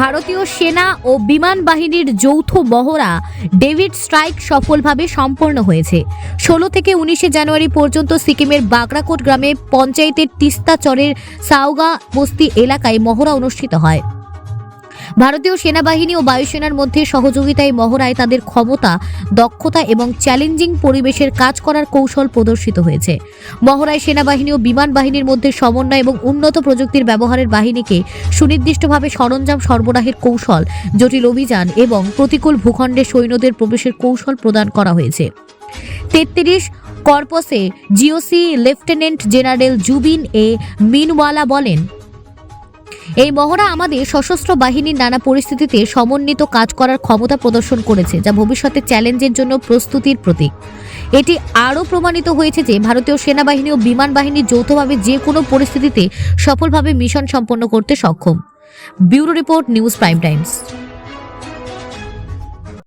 ভারতীয় সেনা ও বিমান বাহিনীর যৌথ মহড়া ডেভিড স্ট্রাইক সফলভাবে সম্পন্ন হয়েছে। ষোলো থেকে উনিশে জানুয়ারি পর্যন্ত সিকিমের বাগরাকোট গ্রামে পঞ্চায়েতের তিস্তা চরের সাওগা বস্তি এলাকায় মহড়া অনুষ্ঠিত হয়। ভারতীয় সেনাবাহিনী ও বায়ুসেনার মধ্যে সহযোগিতায় মহড়ায় তাদের ক্ষমতা, দক্ষতা এবং চ্যালেঞ্জিং পরিবেশের কাজ করার কৌশল প্রদর্শিত হয়েছে। মহড়ায় সেনাবাহিনী ও বিমান বাহিনীর মধ্যে সমন্বয় এবং উন্নত প্রযুক্তির ব্যবহারের বাহিনীকে সুনির্দিষ্টভাবে সরঞ্জাম সরবরাহের কৌশল, জটিল অভিযান এবং প্রতিকূল ভূখণ্ডে সৈন্যদের প্রবেশের কৌশল প্রদান করা হয়েছে। তেত্রিশ, কর্পসে GOC lieutenant general Zubin A Minwala বলেন এই মহড়া আমাদের সশস্ত্র বাহিনীর নানা পরিস্থিতিতে সমন্বিত কাজ করার ক্ষমতা প্রদর্শন করেছে, যা ভবিষ্যতে চ্যালেঞ্জের জন্য প্রস্তুতির প্রতীক। এটি আরও প্রমাণিত হয়েছে যে ভারতীয় সেনাবাহিনী ও বিমান বাহিনী যৌথভাবে যে কোনো পরিস্থিতিতে সফলভাবে মিশন সম্পন্ন করতে সক্ষম। Bureau report, news prime times.